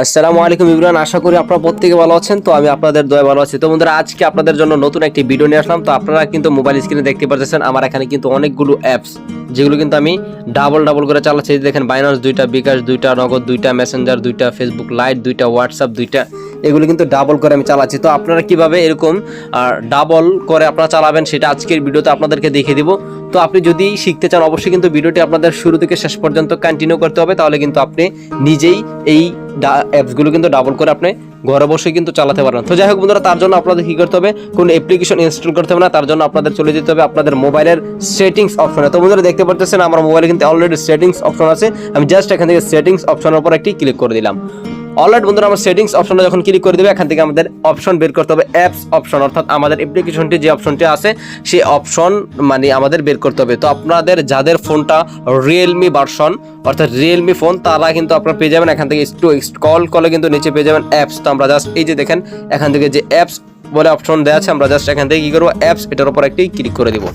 আসসালামু আলাইকুম ইমরান, আশা করি আপনারা প্রত্যেকে ভালো আছেন। তো আমি আপনাদের দয়া ভালো আছি। তো বন্ধুরা, আজকে আপনাদের জন্য নতুন একটি ভিডিও নিয়ে আসলাম। তো আপনারা কিন্তু মোবাইল স্ক্রিনে দেখতে পাচ্ছেন আমার এখানে কিন্তু অনেকগুলো অ্যাপস যেগুলো কিন্তু আমি ডাবল ডাবল করে চালাচ্ছি। দেখেন বাইনান্স দুইটা বিকাশ দুইটা, নগদ দুইটা মেসেঞ্জার দুইটা ফেসবুক লাইট দুইটা হোয়াটসঅ্যাপ দুইটা, এগুলো কিন্তু ডাবল করে আমি চালাচ্ছি। তো আপনারা কীভাবে এরকম ডাবল করে আপনারা চালাবেন, সেটা আজকের ভিডিওতে আপনাদেরকে দেখিয়ে দিব। তো আপনি যদি শিখতে চান, অবশ্যই কিন্তু ভিডিওটি আপনাদের শুরু থেকে শেষ পর্যন্ত কন্টিনিউ করতে হবে। তাহলে কিন্তু আপনি নিজেই এই অ্যাপসগুলো কিন্তু ডাবল করে আপনি ঘরে বসে কিন্তু চালাতে পারবেন। তো যাই হোক বন্ধুরা, তার জন্য আপনাদের কি করতে হবে? কোন অ্যাপ্লিকেশন ইনস্টল করতে হবে না, তার জন্য আপনাদের চলে যেতে হবে আপনাদের মোবাইলের সেটিংস অপশনে তো বন্ধুরা, দেখতে পাচ্ছেন আমার মোবাইলে কিন্তু অলরেডি সেটিংস অপশন আছে। আমি জাস্ট এখান থেকে সেটিংস অপশনের উপর একটি ক্লিক করে দিলাম। অলরেডি বন্ধুরা, আমার সেটিংস অপশনে যখন ক্লিক করে দেবে, এখান থেকে আমাদের অপশন বের করতে হবে অ্যাপস অপশন অর্থাৎ আমাদের অ্যাপ্লিকেশনটি যে অপশনটি আছে, সেই অপশন মানে আমাদের বের করতে হবে। তো আপনাদের যাদের ফোনটা রিয়েলমি ভার্সন অর্থাৎ রিয়েলমি ফোন তারা কিন্তু আপনারা পেয়ে যাবেন এখান থেকে একটু স্ক্রল করলে কিন্তু নিচে পেয়ে যাবেন অ্যাপস তো আমরা জাস্ট এই যে দেখেন, এখান থেকে যে অ্যাপস বলে অপশন দেওয়া আছে, আমরা জাস্ট এখান থেকে কী করব অ্যাপস এটার উপর একটি ক্লিক করে দেবো।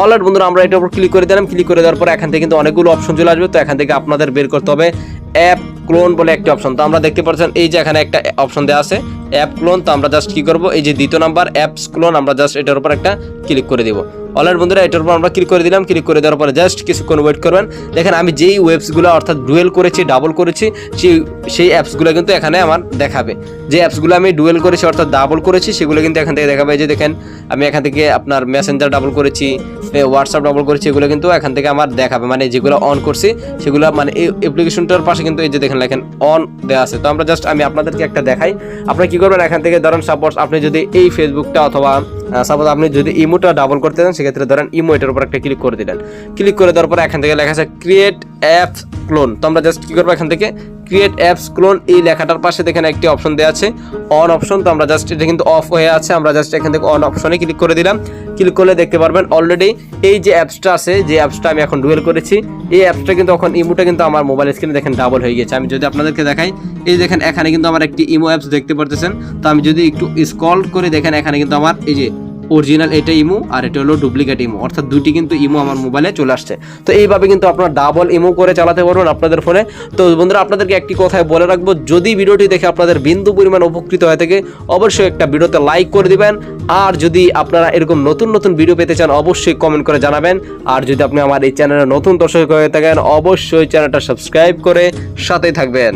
অলরেড বন্ধুরা, আমরা এটার উপর ক্লিক করে দিলাম। ক্লিক করে দেওয়ার পর এখান থেকে কিন্তু অনেকগুলো অপশন চলে আসবে। তো এখান থেকে আপনাদের বের করতে হবে অ্যাপ ক্লোন বলে একটি অপশন তো আমরা দেখতে পাচ্ছেন, এই যে এখানে একটা অপশন দেওয়া আছে অ্যাপ ক্লোন তো আমরা জাস্ট কি করব? এই যে দ্বিতীয় নাম্বার অ্যাপস ক্লোন আমরা জাস্ট এটার উপর একটা ক্লিক করে দিব। অলরেড বন্ধুরা, এটার উপর আমরা ক্লিক করে দিলাম। ক্লিক করে দেওয়ার পরে জাস্ট কিছুক্ষণ ওয়েট করবেন। দেখেন, আমি যেই ওয়েবসগুলো অর্থাৎ ডুয়েল করেছি ডাবল করেছি, সেই সেই অ্যাপসগুলো কিন্তু এখানে আমার দেখাবে। যে অ্যাপসগুলো আমি ডুয়েল করেছি, অর্থাৎ ডাবল করেছি, সেগুলো কিন্তু এখান থেকে দেখাবে। যে দেখেন, আমি এখান থেকে আপনার মেসেঞ্জার ডাবল করেছি হোয়াটসঅ্যাপ ডাবল করেছি, এগুলো কিন্তু এখান থেকে আমার দেখাবে। মানে যেগুলো অন করছি, সেগুলো মানে এই অ্যাপ্লিকেশনটার পাশে কিন্তু এই যে দেখেন, লেখেন অন দেওয়া আছে। তো আমরা জাস্ট আমি আপনাদেরকে একটা দেখাই। আপনারা কি করবেন? এখান থেকে ধরেন সাপোজ আপনি যদি এই ফেসবুকটা অথবা সাপোজ আপনি যদি ইমোটা ডাবল করতে চান, সেক্ষেত্রে ধরেন ইমো এটার উপর একটা ক্লিক করে দিলেন। ক্লিক করে দেওয়ার পর এখান থেকে লেখা আছে ক্রিয়েট অ্যাপ ক্লোন তো আমরা জাস্ট কি করব এখান থেকে ক্রিয়েট অ্যাপস ক্লোন এই লেখাটার পাশে দেখেন একটি অপশন দেওয়া আছে। অন অপশন তো আমরা জাস্ট এটা কিন্তু অফ হয়ে আছে, আমরা জাস্ট এখান থেকে অন অপশনে ক্লিক করে দিলাম। ক্লিক করলে দেখতে পারবেন অলরেডি এই যে অ্যাপসটা আছে, যে অ্যাপসটা আমি এখন ডুয়েল করেছি, এই অ্যাপসটা কিন্তু এখন ইমোটা কিন্তু আমার মোবাইল স্ক্রিনে দেখেন ডাবল হয়ে গেছে আমি যদি আপনাদেরকে দেখাই, এই দেখেন এখানে কিন্তু আমার একটি ইমো অ্যাপস দেখতে পারতেছেন। তো আমি যদি একটু স্ক্রল করে দেখেন, এখানে কিন্তু আমার এই যে অরিজিনাল এটা ইমো আর এটা হলো ডুপ্লিকেট ইমো অর্থাৎ দুটি কিন্তু ইমো আমার মোবাইলে চলে আসছে। তো এইভাবে কিন্তু আপনারা ডাবল ইমো করে চালাতে পারবেন আপনাদের ফোনে তো বন্ধুরা, আপনাদেরকে একটি কথায় বলে রাখব, যদি ভিডিওটি দেখে আপনাদের বিন্দু পরিমাণ উপকৃত হয়ে থাকে, অবশ্যই একটা ভিডিওতে লাইক করে দিবেন। আর যদি আপনারা এরকম নতুন নতুন ভিডিও পেতে চান, অবশ্যই কমেন্ট করে জানাবেন। আর যদি আপনি আমার এই চ্যানেলে নতুন দর্শক হয়ে থাকেন, অবশ্যই চ্যানেলটা সাবস্ক্রাইব করে সাথেই থাকবেন।